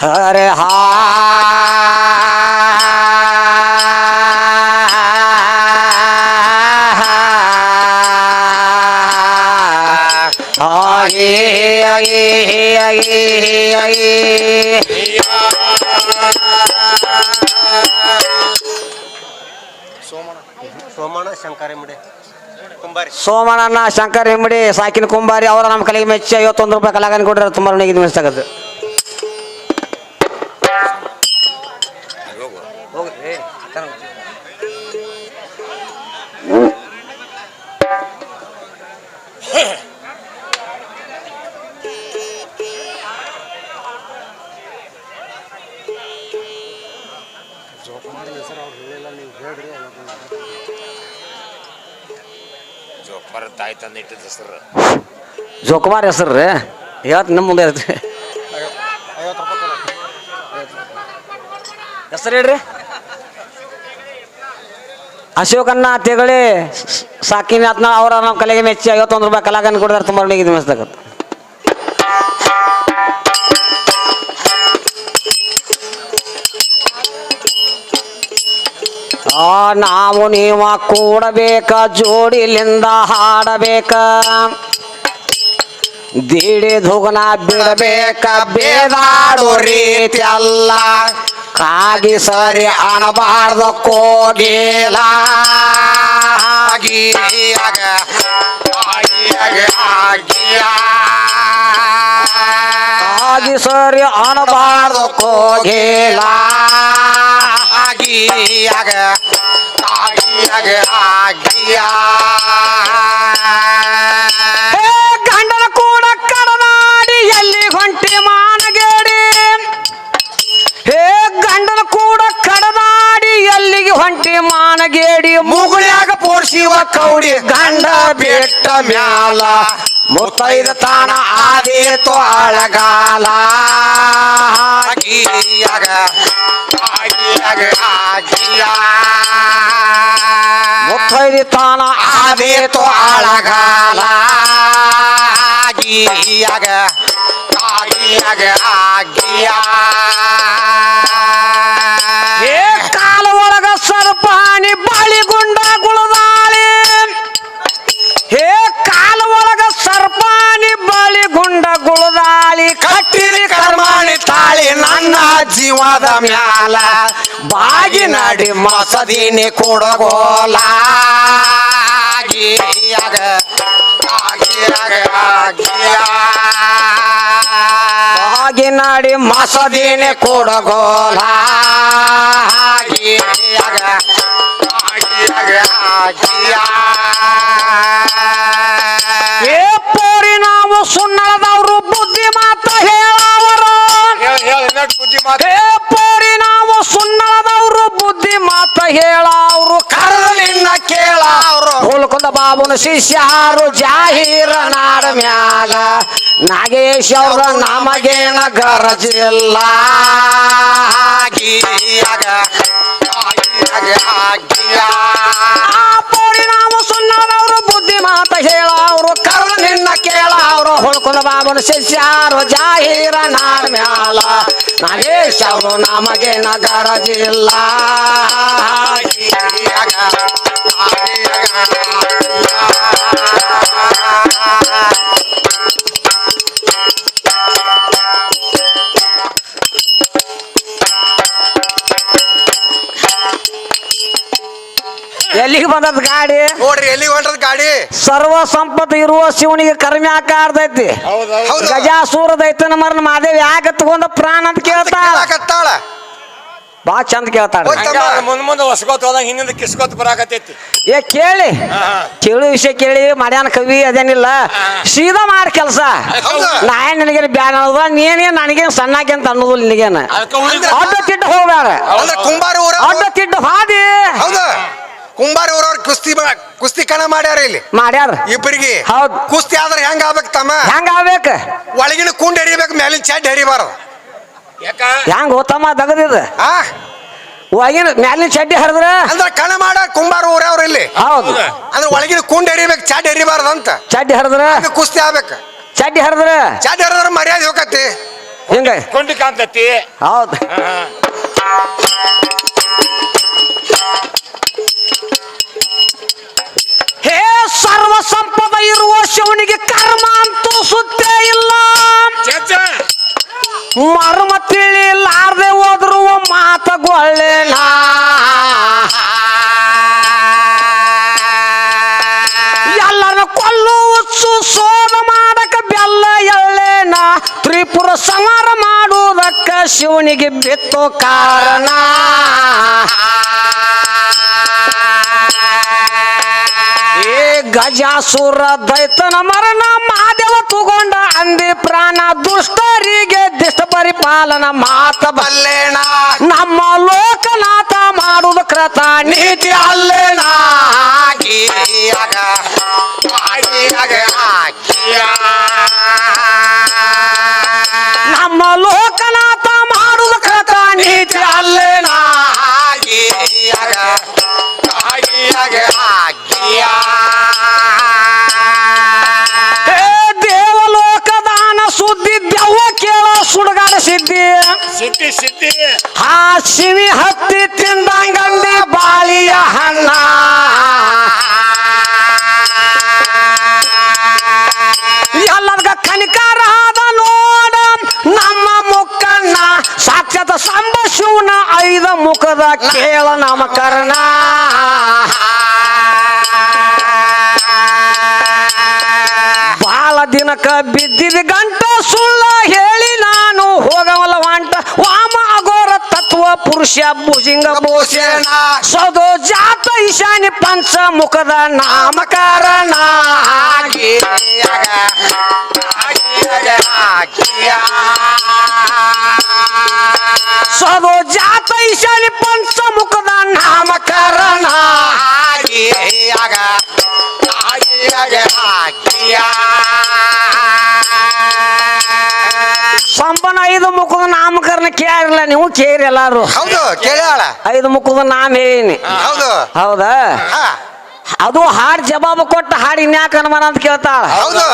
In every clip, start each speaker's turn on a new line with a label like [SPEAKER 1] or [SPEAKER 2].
[SPEAKER 1] ಅರೆ ಹಾ. ಆಗಿ ಆಗಿ
[SPEAKER 2] ಸೋಮಣ್ಣ. ಶಂಕರ ಮುಡಿ. ಕುಂಬಾರಿ.
[SPEAKER 1] ಸೋಮಣ್ಣನ ಶಂಕರ್ ಹೆಮ್ಮಡಿ ಸಾಕಿನ ಕುಂಬಾರಿ ಅವರ ನಮ್ಮ ಕಲೆಗೆ ಮೆಚ್ಚಿ ಐವತ್ತೊಂದು ರೂಪಾಯಿ ಕಲಾಗನ್ ಕೊಟ್ಟರೆ ತುಂಬ ನನಗೆ ಮಿಸ್ತಾಗದು
[SPEAKER 3] ಜೋಪಾರ ತಾಯಿ ತಂದೆ ಇಟ್ಟಿದ್ದ ಹೆಸರು.
[SPEAKER 1] ಜೋಕುಮಾರ್ ಹೆಸರು ರೀ? ಹೇಳ್ತೀನಿ ನಮ್ಮ ಮುಂದೆ ಇರ್ತೀರಿ ಹೆಸರು ಹೇಳ್ರಿ. ಅಶೋಕನ್ನ ತೆಗಳಿ ಸಾಕಿನ ಅವ್ರ ಅವರ ನಮ್ಮ ಕಲೆಗೆ ಮೆಚ್ಚಿ ಐವತ್ತೊಂದು ರೂಪಾಯಿ ಕಲಾಗನ್ ಕೊಡಿದ್ರೆ ತುಂಬ ಇದು ನಾವು ನೀವ ಕೂಡಬೇಕ ಜೋಡಿಲಿಂದ ಹಾಡಬೇಕ. ದೀಡಿ ಧುಗನ ಬಿಡಬೇಕ ಬೇದಾಡೋ ರೀತಿ ಅಲ್ಲ ಕಾಗಿ ಸರಿ ಅನಬಾರ್ದ ಕೋಗಿಲ. ಕಾಗಿ ಸರಿ ಅನಬಾರ್ದ ಕೋಗಿಲ.
[SPEAKER 3] ಆಗಿಯಾಗ ಆಗಿಯಾಗ ಆಗಿಯ?
[SPEAKER 1] ಹೇ ಗಂಡನ ಕೂಡ ಕಡನಾಡಿ ಎಲ್ಲಿ ಹೊಂಟಿ ಮಾನಗೇಡಿ? ಹೇ ಗಂಡನ ಕೂಡ ಕಡನಾಡಿ ಎಲ್ಲಿಗೆ ಹೊಂಟಿ ಮಾನಗೇಡಿ? ಮುಗುಳ್ಯಾಗ ಪೋರ್ಸಿವ ಕೌಡಿ ಗಂಡ ಬೆಟ್ಟ ಮ್ಯಾಲ ಮುತ್ತೈದ ತಾಣ ಆದೇತು ಅಳಗಾಲ.
[SPEAKER 3] ಆಗಿಯಾಗ ಆಗಿಯಾಗ ಆಗಿಯ?
[SPEAKER 1] ಮುತ್ತೈದ ತಾಣ ಆದೇತು ಅಳಗಾಲ
[SPEAKER 3] ಆಗಿಯಾಗ ಆಗಿಯಾಗ ಆಗಿಯ
[SPEAKER 1] ಜೀವದ ಮ್ಯಾಲ ಬಾಗಿ ನಡಿ ಮಸದಿನಿ ಕೊಡಗೋಲ ಬಾಗಿ ನಡಿ ಮಸದಿನಿ ಕೊಡಗೋಲ.
[SPEAKER 3] ಆಗಿಯಾಗ ಆಗಿಯಾಗ ಆಗಿಯ
[SPEAKER 1] ಬಾಬುನ ಶಿಷ್ಯಾರು ಜಾಹೀರ ನಾಡ ಮ್ಯಾಗ. ನಾಗೇಶ್ ಅವ್ರ ನಮಗೇನ ಗರಜಿಲ್ಲ. ನಾವು ಸುಣ್ಣದವರು ಬುದ್ಧಿ ಮಾತ ಹೇಳ ಅವರು ಕರ್ಣ ನಿನ್ನ ಕೇಳವ್ರು. ಹುಳ್ಕೊಂದ ಬಾಬುನ ಶಿಷ್ಯಾರು ಜಾಹೀರ ನಾಡ ಮ್ಯಾಲ. ನಾಗೇಶ್ ಅವರು ನಮಗೇನ ಗರಜಿಲ್ಲ. ಎಲ್ಲಿಗೆ ಬಂದದ ಗಾಡಿ?
[SPEAKER 2] ನೋಡ್ರಿ ಎಲ್ಲಿಗೆ ಹೊಂಟದ ಗಾಡಿ?
[SPEAKER 1] ಸರ್ವ ಸಂಪತ್ತು ಇರುವ ಶಿವನಿಗೆ ಕರ್ಮಿ ಆಕಾರದೈತಿ
[SPEAKER 2] ಹೌದು
[SPEAKER 1] ಗಜಾಸೂರ ದೈತನ ಮರಣ ಮಾದೇವಿ ಯಾಕೆ ತಗೊಂಡ ಪ್ರಾಣ ಅಂತ ಕೇಳ್ತಾಳ?
[SPEAKER 2] ಕತ್ತಾಳ
[SPEAKER 1] ಬಾ ಚಂದ ಕೇಳ್ತಾಳ.
[SPEAKER 3] ಮುಂದ ಮುಂದ್ ಹೊಸ್ಕೋತ್ ಹೋದಂಗ ಹಿಂದಿಂದ ಕಿಸ್ಕೋತ್ ಬರಾಕತ್ತೈತಿ.
[SPEAKER 1] ಏ ಕೇಳಿ. ಕೇಳು ವಿಷಯ ಕೇಳಿ ಮಾಡ್ಯಾನ ಕವಿ ಅದೇನಿಲ್ಲ. ಸೀದಾ ಮಾಡಿ ಕೆಲಸ.
[SPEAKER 2] ಹೌದು.
[SPEAKER 1] ನಾ ಏನ್ ನಿನಗೇನು ಬ್ಯಾನ್ ಅನ್ನೋದ ನೀನೇನ್ ನನಗೇನು ಸಣ್ಣಾಕಿ ಅಂತ ಅನ್ನೋದು ನಿನಗೇನ? ಅಡ್ಡ ತಿಟ್ಟು ಹೋಗ್ಬೇಡ
[SPEAKER 2] ಅಂದ್ರೆ ಕುಂಬಾರ ಊರ?
[SPEAKER 1] ಅಡ್ಡ ತಿಟ್ಟು ಹಾದಿ.
[SPEAKER 2] ಹೌದು. ಕುಂಬಾರ ಊರವ್ರು ಕುಸ್ತಿ ಮಾ- ಕುಸ್ತಿ ಕಣ ಮಾಡ್ಯಾರ ಇಲ್ಲಿ.
[SPEAKER 1] ಮಾಡ್ಯಾರ.
[SPEAKER 2] ಇಬ್ಬರಿಗೆ
[SPEAKER 1] ಹೌದು.
[SPEAKER 2] ಕುಸ್ತಿ ಆದ್ರೆ ಹೆಂಗ ಆಗ್ಬೇಕು ತಮ್ಮ?
[SPEAKER 1] ಹೆಂಗ ಆಗ್ಬೇಕ?
[SPEAKER 2] ಒಳಗಿನ ಕುಂಡ್ ಹರಿಬೇಕು ಮೇಲಿನ ಚಡ್ ಹರಿಬಾರ್ದು
[SPEAKER 3] ಯಾಕ?
[SPEAKER 1] ಹೆಂಗ್ ಹೋತಮ್ಮ ದಗದಿದ
[SPEAKER 2] ಆ?
[SPEAKER 1] ಒಳಗಿನ ಮ್ಯಾಲಿನ ಚಡ್ಡಿ ಹರಿದ್ರ?
[SPEAKER 2] ಅಂದ್ರೆ ಕಣ ಮಾಡ ಕುಂಬಾರ ಊರವ್ರ ಇಲ್ಲಿ.
[SPEAKER 1] ಹೌದು.
[SPEAKER 2] ಅಂದ್ರೆ ಒಳಗಿನ ಕುಂಡ್ ಹರಿಬೇಕು ಚಡ್ ಹರಿಬಾರ್ದು ಅಂತ
[SPEAKER 1] ಚಡ್ಡಿ ಹರಿದ್ರ?
[SPEAKER 2] ಅದು ಕುಸ್ತಿ ಆಗ್ಬೇಕು.
[SPEAKER 1] ಚಡ್ಡಿ ಹರಿದ್ರ?
[SPEAKER 2] ಚಡ್ಡಿ ಹರಿದ್ರೆ ಮರ್ಯಾದೆ ಹೋಗತಿ
[SPEAKER 1] ಹಿಂಗ?
[SPEAKER 3] ಕೊಂಡಿ ಕಾಂತತಿ
[SPEAKER 1] ಹೌದು. ಶಿವನಿಗೆ ಕರ್ಮ ಅಂತೂ ಸುತ್ತೇ ಇಲ್ಲ. ಮರ್ಮ ತಿಳಿಲಾರ್ದೆ ಹೋದ್ರು ಮಾತಗೊಳ್ಳೆನ? ಎಲ್ಲರ ಕೊಲ್ಲು ಹುಚ್ಚು ಸೋದ ಮಾಡಕ ಬೆಲ್ಲ ಎಳ್ಳೆನ? ತ್ರಿಪುರ ಸಂಹಾರ ಮಾಡುವುದಕ್ಕ ಶಿವನಿಗೆ ಬಿತ್ತೋ ಕಾರಣ? ಗಜಾಸುರ ದೈತನ ಮರಣ ಮಾದೇವ ತಗೊಂಡ ಅಂದಿ ಪ್ರಾಣ ದುಷ್ಟರಿಗೆ ದಿಷ್ಟ ಪರಿಪಾಲನ ಮಾತ
[SPEAKER 2] ಬಲ್ಲೇಣ
[SPEAKER 1] ನಮ್ಮ ಲೋಕನಾಥ ಮಾಡುವ ಕೃತ ನೀತಿ ಅಲ್ಲೇನ
[SPEAKER 3] ಸಿದ್ಧಿ.
[SPEAKER 1] ಆ ಶಿವಿ ಹತ್ತಿ ತಿಂದಂಗಂದಿ ಬಾಳಿಯ ಹಣ್ಣ. ಎಲ್ಲರ್ಗ ಕನಿಕಾರ ಆದ ನೋಡ ನಮ್ಮ ಮುಕ್ಕಣ್ಣ ಸಾಕ್ಷಾತ್ ಸಂಬ ಶಿವನ ಐದ ಮುಖದ ಕೇಳ ನಾಮಕರಣ ದಿನಕ ಪುರುಷ ಭುಜಿಂಗ ಭೂಷಣ ಸದೋ ಜಾತ ಈಶಾನಿ ಪಂಚ ಮುಖದ ನಾಮಕರಣ. ಸೌದು ಜಾತ ಈಶಾನಿ ಪಂಚ ಮುಖದ ನಾಮಕರಣ.
[SPEAKER 2] ಆಗಿಯಾಗ
[SPEAKER 1] ಸಂಪನ ಐದು ಮುಖದ ನಾಮಕರಣ ಕೇಳಿರಲ್ಲ ನೀವು ಕೇರಿ ಎಲ್ಲಾರು.
[SPEAKER 2] ಹೌದು ಕೇಳ್ಯಾಳ
[SPEAKER 1] ಐದು ಮುಖದ ನಾಮ ಹೇಳೀನಿ.
[SPEAKER 2] ಹೌದು.
[SPEAKER 1] ಹೌದಾ?
[SPEAKER 2] ಹಾ.
[SPEAKER 1] ಅದು ಹಾಡ್ ಜವಾಬು ಕೊಟ್ಟ ಹಾಡು ಇನ್ಯಾಕ ಅನುಮಾನ ಅಂತ ಕೇಳ್ತಾಳ.
[SPEAKER 2] ಹೌದು.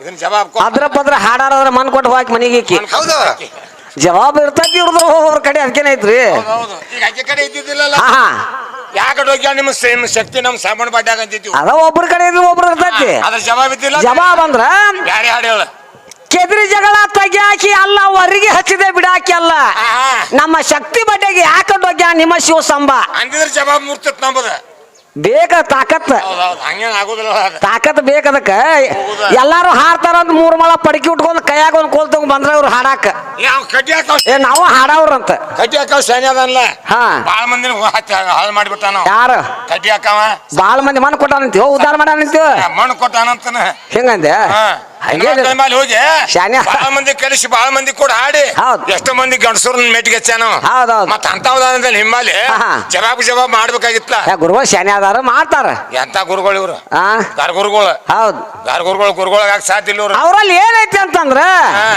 [SPEAKER 3] ಇದನ್ನ ಜವಾಬ್
[SPEAKER 1] ಅದ್ರ ಪದ್ರ ಹಾಡಾರ ಮನ್ ಕೊಟ್ಟು ಹೋಗಿ ಮನೆಗೆ ಈಕಿ
[SPEAKER 2] ಹೌದು.
[SPEAKER 1] ಜವಾಬ್ ಇರ್ತೈತಿ ಅವ್ರ ಕಡೆ ಅದಕ್ಕೇನೆ ಐತ್ರಿ.
[SPEAKER 3] ಹೌದು ಈಗ ಆಕೆ ಕಡೆ ಇದ್ದಿದ್ದಿಲ್ಲಲ್ಲ?
[SPEAKER 1] ಹಾ ಹಾ.
[SPEAKER 3] ಯಾಕಡೆ ಹೋಗ್ಯ ನಿಮ್ಮ ಸ- ಶಕ್ತಿ ನಮ್ ಸಾಮಾನ್ಯ ಬಾಟ್ಯಾಗ ಅಂತಿದ್ವಿ
[SPEAKER 1] ಅದ ಒಬ್ರ ಕಡೆ ಇದ್ರು ಒಬ್ರು ಇರ್ತೈತಿ.
[SPEAKER 3] ಅದ್ರ ಜವಾಬ್ ಇದ್ದಿಲ್ಲ
[SPEAKER 1] ಜವಾಬ್ ಅಂದ್ರ
[SPEAKER 3] ಹಾಡು ಹೇಳ.
[SPEAKER 1] ಕೆದ್ರಿ ಜಗಳ ತೆಗ್ಯಾಕಿ ಅಲ್ಲ ಹೊರಗೆ ಹಚ್ಚಿದೆ ಬಿಡಾಕಿ ಅಲ್ಲ. ನಮ್ಮ ಶಕ್ತಿ ಬಡ್ಡೆಗೆ ಯಾಕಂಡ್ ಹೋಗ್ಯ ನಿಮ್ಮ ಶಿವ ಸಂಬ
[SPEAKER 3] ಅಂದಿದ್ರೆ ಜವಾಬ್ ಮುರ್ತತ್ ನಂಬದ.
[SPEAKER 1] ಬೇಕ ತಾಕತ್. ತಾಕತ್ ಬೇಕದಕ್ಕ? ಎಲ್ಲಾರು ಹಾಡ್ತಾರ ಅಂತ ಮೂರ್ ಮಳ ಪಡಕಿ ಉಟ್ಕೊಂಡ್ ಕೈಯಾಗ ಒಂದ್ ಕೋಲ್ ತಗೊಂಡ್ ಬಂದ್ರ ಅವ್ರು ಹಾಡಾಕ. ಏ ನಾವು ಹಾಡವ್ರಂತ.
[SPEAKER 3] ಕಡ್ಡಿ ಹಾಕವ್
[SPEAKER 1] ಹಾ.
[SPEAKER 3] ಬಾಳ ಮಂದಿನ ಹಾಳು ಮಾಡಿಬಿಟ್ಟಾನ.
[SPEAKER 1] ಯಾರು?
[SPEAKER 3] ಕಡ್ಡಿ ಹಾಕವ?
[SPEAKER 1] ಬಾಳ ಮಂದಿ ಮಣ್ಣು ಕೊಟ್ಟಾನಂತೀವ ಉದ್ದಾರ ಮಾಡ್ಯಾನಂತೀವ
[SPEAKER 3] ಮಣ್ಣು ಕೊಟ್ಟಾನಂತನ.
[SPEAKER 1] ಹಿಂಗಂದೆ ಹಂಗೆ
[SPEAKER 3] ಮೇಲೆ ಹೋಗಿ
[SPEAKER 1] ಶಾನ್ಯ.
[SPEAKER 3] ಬಾಳ ಮಂದಿ ಕಲಿಸಿ ಬಹಳ ಮಂದಿ ಕೂಡ ಹಾಡಿ.
[SPEAKER 1] ಹೌದು.
[SPEAKER 3] ಎಷ್ಟೋ ಮಂದಿ ಗಂಡಸೂರ್ನ ಮೆಟ್ಟಿಗೆ ಹೌದು
[SPEAKER 1] ಹೌದು.
[SPEAKER 3] ಮತ್ತ ಅಂತವದಾನದಲ್ಲಿ ಹಿಮಾಲಿ
[SPEAKER 1] ಹಾ.
[SPEAKER 3] ಜವಾಬ್ ಜವಾಬ್ ಮಾಡ್ಬೇಕಾಗಿತ್ತ
[SPEAKER 1] ಏ, ಗುರುಗಳು ಶಾನೆ ಅದಾರ ಮಾಡ್ತಾರ.
[SPEAKER 3] ಎಂತ ಗುರುಗಳು ಇವ್ರು?
[SPEAKER 1] ಆ
[SPEAKER 3] ಗಾರ್ ಗುರುಗಳು.
[SPEAKER 1] ಹೌದು.
[SPEAKER 3] ಗಾರ್ ಗುರುಗಳು ಗುರುಗಳಾಗ ಸಾಧ್ಯ ಇಲ್ಲ ಇವ್ರು.
[SPEAKER 1] ಅವ್ರಲ್ಲಿ ಏನೈತಿ ಅಂತಂದ್ರ
[SPEAKER 3] ಹಾ.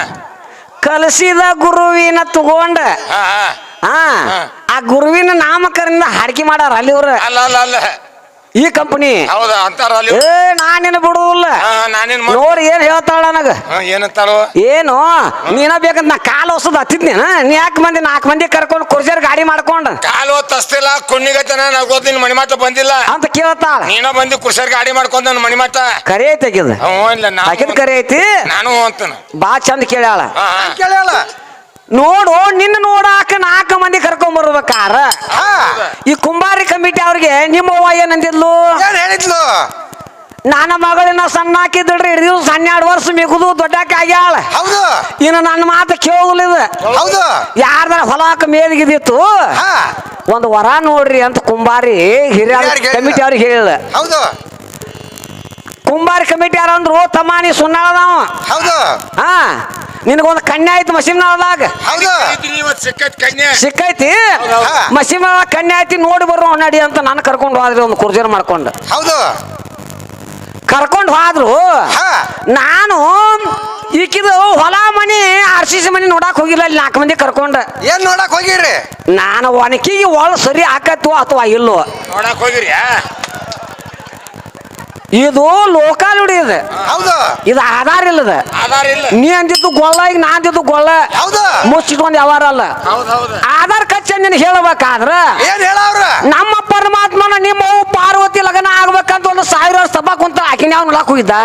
[SPEAKER 1] ಕಲಸಿದ ಗುರುವಿನ ತಗೊಂಡ.
[SPEAKER 3] ಹಾ ಹಾ.
[SPEAKER 1] ಆ
[SPEAKER 3] ಹಾ.
[SPEAKER 1] ಆ ಗುರುವಿನ ನಾಮಕರಿಂದ ಹಾಡಿಕೆ ಮಾಡಾರ ಅಲ್ಲಿ ಇವ್ರ.
[SPEAKER 3] ಅಲ್ಲ ಅಲ್ಲ ಅಲ್ಲ.
[SPEAKER 1] ಈ ಕಂಪನಿ
[SPEAKER 3] ಹೌದಾ ಅಂತಾರ ಅಲ್ಲಿ
[SPEAKER 1] ಏ ನಾನೇನು ಬಿಡುದಿಲ್ಲ.
[SPEAKER 3] ಹಾ ನಾನೇನ್ ಮಾಡ್-
[SPEAKER 1] ನೋಡಿ ಏನ್ ಹೇಳ್ತಾಳ ನನಗ?
[SPEAKER 3] ಹಾ, ಏನಂತಾಳು
[SPEAKER 1] ಏನು? ನೀನ ಬೇಕಂತ ನಾ ಕಾಲು ಹೊಸದ್ ಹತ್ತಿದ್ನೇನ ನೀ ಯಾಕೆ ಮಂದಿ ನಾಲ್ಕು ಮಂದಿ ಕರ್ಕೊಂಡು ಕುರ್ಜರ್ ಗಾಡಿ ಮಾಡ್ಕೊಂಡ?
[SPEAKER 3] ಕಾಲು ತಸ್ತಿಲ್ಲ ಕುಣ್ಣಿಗತನ ನಾವು ಗೊತ್ತ ನಿನ್ ಮಣಿಮಾಟ ಬಂದಿಲ್ಲ.
[SPEAKER 1] ಅಂತ ಕೇಳ್ತಾಳ.
[SPEAKER 3] ನೀನ ಬಂದಿ ಕುರ್ಸರ್ ಗಾಡಿ ಮಾಡ್ಕೊಂಡ್ ನನ್ನ ಮಣಿಮಾಟ
[SPEAKER 1] ಕರೆ ಐತೆ ಆಕಿದ.
[SPEAKER 3] ಇಲ್ಲ
[SPEAKER 1] ಆಕಿದ
[SPEAKER 3] ನಾನು
[SPEAKER 1] ಕರೆ ಐತಿ
[SPEAKER 3] ನಾನು ಅಂತಾನ.
[SPEAKER 1] ಬಾ ಚಂದ ಕೇಳ್ಯಾಳ.
[SPEAKER 2] ಕೇಳ್ಯಾಳ?
[SPEAKER 1] ನೋಡು ನಿನ್ನ ನೋಡಾಕ ನಾಲ್ಕು ಮಂದಿ ಕರ್ಕೊಂಡ್ ಬರ್ಬೇಕಾರ.
[SPEAKER 2] ಹಾ.
[SPEAKER 1] ಈ ಕುಂಬಾರಿ ಕಮಿಟಿ ಅವ್ರಿಗೆ ನಿಮ್ಮ ಅವ್ವ ಏನಂದಿದ್ಲು
[SPEAKER 2] ಏನ್ ಹೇಳಿದ್ಲು?
[SPEAKER 1] ನನ್ನ ಮಗಳಿನ ಸಣ್ಣ ಹಾಕಿದ್ರಿ ಹಿಡಿದು ಹನ್ನೆರಡು ವರ್ಷ ಮಿಗುದು ದೊಡ್ಡಕ್ಕೆ ಆಗ್ಯಾಳ.
[SPEAKER 2] ಹೌದು.
[SPEAKER 1] ಇನ್ನು ನನ್ನ ಮಾತು ಕೇಳಲಿದ
[SPEAKER 2] ಹೌದು.
[SPEAKER 1] ಯಾರ್ದಾರ ಹೊಲಾಕ ಮೇಲ್ಗಿದಿತ್ತು
[SPEAKER 2] ಹಾ.
[SPEAKER 1] ಒಂದು ವರ ನೋಡ್ರಿ ಅಂತ ಕುಂಬಾರಿ ಹಿರಿಯ. ಕಮಿಟಿ ಅವ್ರಿಗೆ ಹೇಳಿದ.
[SPEAKER 2] ಹೌದು.
[SPEAKER 1] ಕುಂಬಾರಿ ಕಮಿಟಿ ಯಾರಂದ್ರು ತಮ್ಮ ನೀ ಸುನ್ನಾಳದಾವ
[SPEAKER 2] ಹೌದು.
[SPEAKER 1] ಹಾ. ನಿನಗೊಂದು ಕಣ್ಣೆ ಆಯ್ತು ಮಸೀಮ್ ನಾಳದಾಗ
[SPEAKER 2] ಹೌದು.
[SPEAKER 3] ಇದ್ರಿ ಇವತ್ತು ಸಿಕ್ಕತ್ ಕನ್ಯೆ.
[SPEAKER 1] ಸಿಕ್ಕೈತಿ?
[SPEAKER 2] ಮಸೀಮ್
[SPEAKER 1] ಮಸೀನ್ ಕನ್ಯಾ ಐತಿ ನೋಡಿ ಬರೋ ನಡಿ ಅಂತ ನಾನು ಕರ್ಕೊಂಡು ಹೋದ್ರಿ ಒಂದು ಕುರ್ಜಿನ ಮಾಡ್ಕೊಂಡು.
[SPEAKER 2] ಹೌದು.
[SPEAKER 1] ಕರ್ಕೊಂಡು ಹೋದ್ರು.
[SPEAKER 2] ಹಾ.
[SPEAKER 1] ನಾನು ಈಕಿದು ಹೊಲ ಮನಿ ಆರ್ ಸಿ ಸಿ ಮನಿ ನೋಡಕ್ ಹೋಗಿಲ್ಲ ಅಲ್ಲಿ ನಾಲ್ಕು ಮಂದಿ ಕರ್ಕೊಂಡ.
[SPEAKER 2] ಏನ್ ನೋಡಕ್ ಹೋಗಿರಿ
[SPEAKER 1] ನಾನು ಒನಕಿಗೆ ಒಳ ಸರಿ ಹಾಕತ್ತು ಅಥವಾ ಇಲ್ಲೋ?
[SPEAKER 3] ನೋಡಕ್ ಹೋಗಿರಿ
[SPEAKER 1] ಇದು ಲೋಕಲ್ ಹುಡಿ ಇದು.
[SPEAKER 2] ಹೌದು.
[SPEAKER 1] ಇದು ಆಧಾರ ಇಲ್ಲದ.
[SPEAKER 3] ಆಧಾರ ಇಲ್ಲ.
[SPEAKER 1] ನೀ ಅಂದಿದ್ದು ಗೊಲ್ಲ ಈಗ ನಾ ಅಂದಿದ್ದು ಗೊಲ್ಲ
[SPEAKER 2] ಹೌದು.
[SPEAKER 1] ಮುಚ್ಚಿಟ್ಕೊಂಡ್ ಯಾವಾರ ಅಲ್ಲ.
[SPEAKER 3] ಹೌದ್ ಹೌದ್.
[SPEAKER 1] ಆಧಾರ್ ಕಚ್ಚ ನಿನ್ ಹೇಳಬೇಕಾದ್ರ?
[SPEAKER 2] ಏನ್ ಹೇಳ ಅವ್ರ
[SPEAKER 1] ನಮ್ಮ ಪರಮಾತ್ಮನ ನಿಮ್ಮ ಅವ್ವ ಪಾರ್ವತಿ ಸಾವಿರ ಕುಂತ ಆಕಿನ ಅವ್ನು ಲಾಕ್ ಹೋಗಿದ್ದ?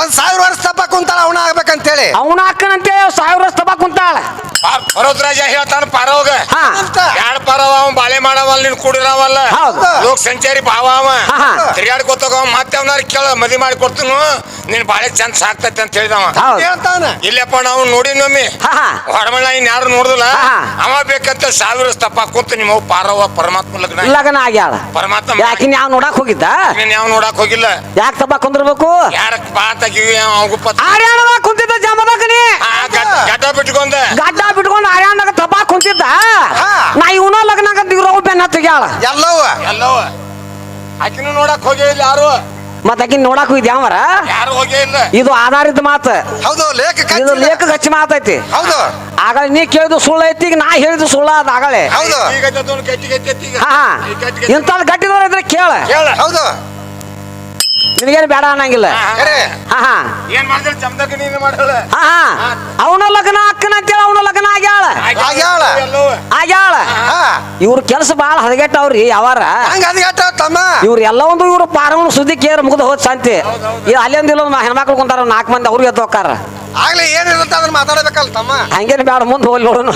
[SPEAKER 2] ಒಂದ್ ಸಾವಿರ ವರ್ಷ ತಪ್ಪ ಕುಂತಾಳ ಅವನ ಆಗ್ಬೇಕಂತೇಳಿ.
[SPEAKER 1] ಅವನ ಹಾಕನಂತೆ ಸಾವಿರ ವರ್ಷ ತಪ್ಪ ಕುಂತಾಳ.
[SPEAKER 3] ಪರ್ವತರಾಜ ಹೇಳ್ತಾನ ಪಾರವಾಗ ಯಾಡ್ ಪಾರವ ಅವ ಬಾಳೆ ಮಾಡವಲ್ಲ ನೀನ್ ಕೂಡಿರವಲ್ಲ.
[SPEAKER 1] ಹೌದು.
[SPEAKER 3] ಲೋಕ್ ಸಂಚಾರಿ ಭಾವ ಅವ. ತಿರ್ಗಾಡ್ಕೊತಗ ಮತ್ತೆ ಅವನಾರ ಕೇಳ ಮದಿ ಮಾಡಿ ಕೊಡ್ತೀನು. ನೀನ್ ಬಾಳೆ ಚಂದ ಸಾಕ್ತೈತೆ ಅಂತ ಹೇಳಿದವ ಇಲ್ಲಪ್ಪ ನಾವು ನೋಡಿ ನಮ್ಮಿ
[SPEAKER 1] ಹಾ ಹಾ.
[SPEAKER 3] ಹೊರಮಳ ಇನ್ ಯಾರು ನೋಡುದಿಲ್ಲ. ಅವ ಬೇಕಂತ ಸಾವಿರ ತಪ್ಪ ಕುಂತ ನಿಮ್ಮ ಪಾರವ ಪರಮಾತ್ಮ ಲಗ್ನ.
[SPEAKER 1] ಲಗ್ನ ಆಗ್ಯಾಳ.
[SPEAKER 3] ಪರಮಾತ್ಮ
[SPEAKER 1] ಯಾಕಿನ್ ಯಾವ ನೋಡಕ್ ಹೋಗಿದ್ದ?
[SPEAKER 3] ನೀನ್ ಯಾವ ನೋಡಕ್ ಹೋಗಿಲ್ಲ.
[SPEAKER 1] ಯಾಕ ತಪ್ಪ ಕುಂದಿರ್ಬೇಕು?
[SPEAKER 3] ಯಾರ ಪಾತ ಕಿವಿ ಅವಂಗುಪ್ಪ
[SPEAKER 1] ಆರ್ಯಾಣದಾಗ ಕುಂತಿದ್ದ ಜಮದಕನಿ
[SPEAKER 3] ಗಡ್ಡ ಬಿಟ್ಕೊಂಡ.
[SPEAKER 1] ಗಡ್ಡ ಬಿಟ್ಕೊಂಡು ಆರ್ಯಾಣದಾಗ ತಬಾಕ್ ಕುಂತಿದ್ದ?
[SPEAKER 2] ಹಾ.
[SPEAKER 1] ನಾ ಇವನ ಲಗ್ನ ಇವ್ರ ಬೆನ್ನ ತೆಗ್ಯಾಳ.
[SPEAKER 2] ಎಲ್ಲವ
[SPEAKER 3] ಎಲ್ಲವ ಆಕಿನ ನೋಡಕ್ ಹೋಗೇ ಇಲ್ಲ ಯಾರು?
[SPEAKER 1] ಮತ್ತ ಆಕಿನ್ ನೋಡಕ್ ಹೋಗಿದ್ದ ಯಾವರ
[SPEAKER 3] ಯಾರು ಹೋಗೇ ಇಲ್ಲ.
[SPEAKER 1] ಇದು ಆಧಾರಿತ ಮಾತು.
[SPEAKER 2] ಹೌದು ಲೇಖ
[SPEAKER 1] ಇದು. ಲೇಖ ಹಚ್ಚಿ ಮಾತೈತಿ
[SPEAKER 2] ಹೌದು.
[SPEAKER 1] ಆಗ ನೀ ಕೇಳಿದು ಸುಳ್ಳು ಐತಿ ಈಗ ನಾ ಹೇಳಿದ್ದು ಸುಳ್ಳ ಅದ ಆಗಳೆ
[SPEAKER 2] ಹೌದು.
[SPEAKER 3] ಈಗ ಕಟ್ಟಿ ಕಟ್ಟಿ
[SPEAKER 1] ಹಾ ಇಂತ ಗಟ್ಟಿದವ್ರ ಇದ್ರೆ ಕೇಳ.
[SPEAKER 3] ಕೇಳ.
[SPEAKER 2] ಹೌದು.
[SPEAKER 1] ನಿನಗೇನು ಬೇಡ ಅನ್ನಂಗಿಲ್ಲ.
[SPEAKER 3] ಹಾ, ಹಾ.
[SPEAKER 2] ಖರೆ.
[SPEAKER 1] ಹಾ ಹಾ.
[SPEAKER 3] ಏನ್ ಮಾಡಿದ್ರೆ ಚಮ್ದಕ ನೀನು ಮಾಡಲ್ಲ.
[SPEAKER 1] ಹಾ ಹಾ. ಅವನ ಲಗ್ನ ಅಕ್ಕನ ಅಂತೇಳಿ ಅವನ ಲಗ್ನ ಆಗ್ಯಾಳ.
[SPEAKER 2] ಆಗ್ಯಾಳ.
[SPEAKER 3] ಎಲ್ಲವ
[SPEAKER 1] ಆಗ್ಯಾಳ.
[SPEAKER 2] ಹಾ
[SPEAKER 1] ಇವ್ರ ಕೆಲಸ ಬಾಳ ಹದಗೆಟ್ಟವ್ರಿ ಯಾವಾರ.
[SPEAKER 2] ಹಂಗ ಅದ್ಗಟ್ಟ ತಮ್ಮ.
[SPEAKER 1] ಇವ್ರು ಎಲ್ಲ ಒಂದು ಇವ್ರ ಪಾರವನ ಸುದ್ದಿ ಕೇರ್ ಮುಗಿದು ಹೋದ್ ಶಾಂತಿ. ಈ ಅಲ್ಲಿಂದ ಇಲ್ಲ ಹೆಣ್ಮಕ್ಳು ಕುಂತಾರ ನಾಲ್ಕು ಮಂದಿ ಅವ್ರಿಗೆ ಎದ್ದು ಹೋಗ್ತಾರ
[SPEAKER 2] ಆಗ್ಲಿ ಏನು ಅದನ್ನ ಮಾತಾಡ್ಬೇಕಲ್ಲ ತಮ್ಮ.
[SPEAKER 1] ಹಂಗೇನು ಬೇಡ ಮುಂದೆ ಹೋಗ್ಲಿ ನೋಡೋಣ.